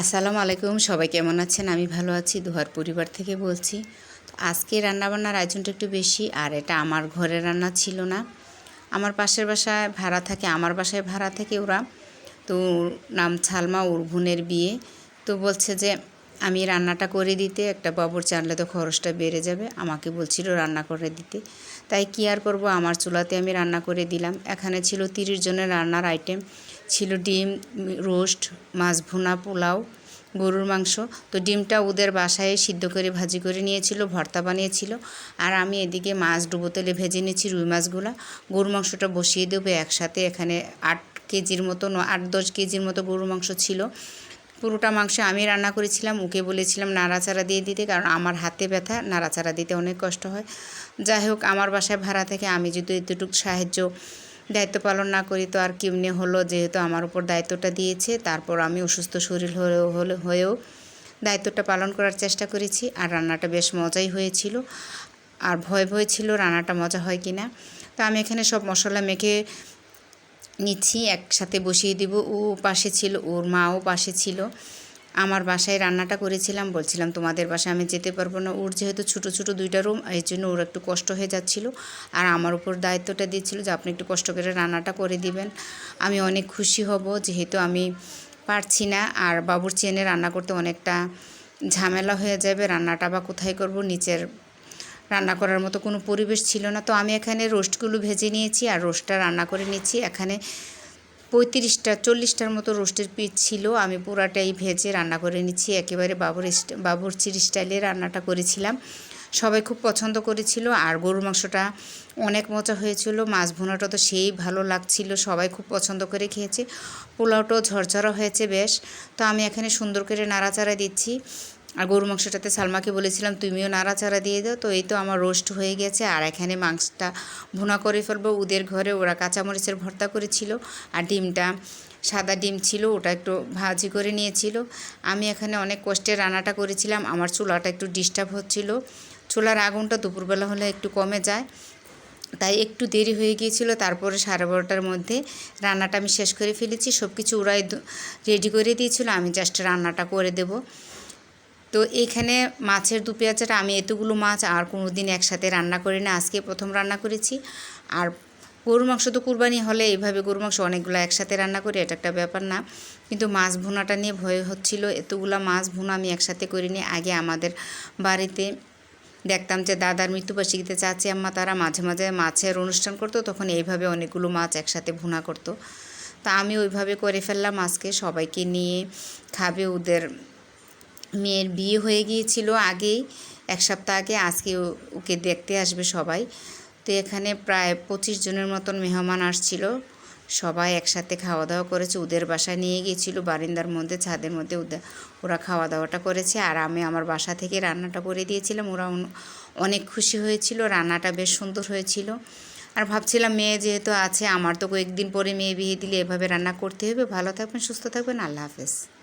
আসসালামু আলাইকুম, সবাই কেমন আছেন? আমি ভালো আছি, দুহার পরিবার থেকে বলছি। তো আজকে রান্নাবান্নার আয়োজনটা একটু বেশি, আর এটা আমার ঘরে রান্না ছিল না। আমার পাশের বাসায় ভাড়া থাকে, আমার বাসায় ভাড়া থাকে ওরা। তো নাম ছালমা, ওর বোনের বিয়ে। তো বলছে যে, আমি রান্নাটা করে দিতে, একটা বাবুর চানলে তো খরচটা বেড়ে যাবে, আমাকে বলছিল রান্না করে দিতে। তাই কি আর করব, আমার চুলাতে আমি রান্না করে দিলাম। এখানে ছিল তিরিশ জনের রান্নার আইটেম ছিল ডিম, রোস্ট, মাছ ভুনা, পোলাও, গরুর মাংস। তো ডিমটা ওদের বাসায় সিদ্ধ করে, ভাজি করে নিয়েছিল, ভর্তা বানিয়েছিল। আর আমি এদিকে মাছ ডুবো তেলে ভেজে নিয়েছি রুই মাছগুলো। গরুর মাংসটা বসিয়ে দেবো একসাথে, এখানে আট কেজির মতো আট, দশ কেজির মতো গরুর মাংস ছিল। পুরোটা মাংস আমি রান্না করেছিলাম, ওকে বলেছিলাম নাড়াচাড়া দিয়ে দিতে, কারণ আমার হাতে ব্যথা, নাড়াচাড়া দিতে অনেক কষ্ট হয়। যাই হোক, আমার বাসায় ভাড়া থেকে আমি যদি এতটুকু সাহায্য দায়িত্ব পালন না করি তো আর কেমনে হলো? যেহেতু আমার উপর দায়িত্বটা দিয়েছে, তারপর আমি অসুস্থ শরীর হয়েও হলে- হয়েও দায়িত্বটা পালন করার চেষ্টা করেছি। আর রান্নাটা বেশ মজাই হয়েছিল। আর ভয় ভয় ছিল রান্নাটা মজা হয় কি না তো আমি এখানে সব মশলা মেখে নিচ্ছি, একসাথে বসিয়ে দিব। ও পাশে ছিল, ওর মাও পাশে ছিল। আমার বাসায় রান্নাটা করেছিলাম, বলছিলাম তোমাদের বাসায় আমি যেতে পারব না। ওর যেহেতু ছোটো ছোটো দুইটা রুম এই জন্য ওর একটু কষ্ট হয়ে যাচ্ছিল। আর আমার উপর দায়িত্বটা দিচ্ছিল যে আপনি একটু কষ্ট করে রান্নাটা করে দিবেন। আমি অনেক খুশি হব যেহেতু আমি পারছি না। আর বাবুর চেনে রান্না করতে অনেকটা ঝামেলা হয়ে যাবে, রান্নাটা বা কোথায় করব, নিচের রান্না করার মতো কোনো পরিবেশ ছিল না। তো আমি এখানে রোস্টগুলো ভেজে নিয়েছি আর রোস্টটা রান্না করে নিচ্ছি। এখানে পঁয়ত্রিশটা, চল্লিশটার মতো রোস্টের পিস ছিল। আমি পুরাটাই ভেজে রান্না করে নিচ্ছি। একেবারে বাবুর বাবুরচির স্টাইলে রান্নাটা করেছিলাম। সবাই খুব পছন্দ করেছিল। আর গরুর মাংসটা অনেক মজা হয়েছিল। মাছ ভুনাটা তো সেই ভালো লাগছিল। সবাই খুব পছন্দ করে খেয়েছে। পোলাওটাও ঝরঝরা হয়েছে বেশ। তো আমি এখানে সুন্দর করে নাড়াচাড়া দিচ্ছি। আর গরু মাংসটাতে সালমাকে বলেছিলাম, তুমিও নাড়াচাড়া দিয়ে দাও। তো এই তো আমার রোস্ট হয়ে গেছে, আর এখানে মাংসটা ভুনা করে ফেলব। ওদের ঘরে ওরা কাঁচামরিচের ভর্তা করেছিল আর ডিমটা, সাদা ডিম ছিল, ওটা একটু ভাজি করে নিয়েছিল। আমি এখানে অনেক কষ্টে রান্নাটা করেছিলাম, আমার চুলাটা একটু ডিস্টার্ব হচ্ছিল। চুলার আগুনটা দুপুরবেলা হলে একটু কমে যায়, তাই একটু দেরি হয়ে গিয়েছিল। তারপরে সাড়ে বারোটার মধ্যে রান্নাটা আমি শেষ করে ফেলেছি। সব কিছু ওরাই রেডি করে দিয়েছিল, আমি জাস্ট রান্নাটা করে দেব। তো এইখানে মাছের দু পেঁয়াজটা, আমি এতগুলো মাছ আর কোনো দিন একসাথে রান্না করি না। আজকে প্রথম রান্না করেছি। আর গরুর মাংস তো কুরবানি হলে এইভাবে গরুর মাংস অনেকগুলো একসাথে রান্না করি, এটা একটা ব্যাপার না। কিন্তু মাছ ভুনাটা নিয়ে ভয় হচ্ছিল। এতগুলো মাছ ভুনা আমি একসাথে করিনি। আগে আমাদের বাড়িতে দেখতাম যে দাদার মৃত্যুবার্ষিকীতে চাচি, আম্মা তারা মাঝে মাঝে মাছের অনুষ্ঠান করতো, তখন এইভাবে অনেকগুলো মাছ একসাথে ভুনা করতো। তা আমি ওইভাবে করে ফেললাম। আজকে সবাইকে নিয়ে খাবে ওদের মেয়ের বিয়ে হয়ে গিয়েছিল আগেই। এক সপ্তাহ আগে আজকে ওকে দেখতে আসবে সবাই। তো এখানে প্রায় পঁচিশ জনের মতন মেহমান আসছিল। সবাই একসাথে খাওয়া দাওয়া করেছে। ওদের বাসায় নিয়ে গিয়েছিল বারিন্দার মধ্যে, ছাদের মধ্যে ওরা খাওয়া দাওয়াটা করেছে। আর আমি আমার বাসা থেকে রান্নাটা করে দিয়েছিলাম। ওরা অনেক খুশি হয়েছিল। রান্নাটা বেশ সুন্দর হয়েছিল। আর ভাবছিলাম মেয়ে যেহেতু আছে, আমার তো কয়েকদিন পরে মেয়ে বিয়ে দিলে এভাবে রান্না করতে হবে। ভালো থাকবেন, সুস্থ থাকবেন। আল্লাহ হাফেজ।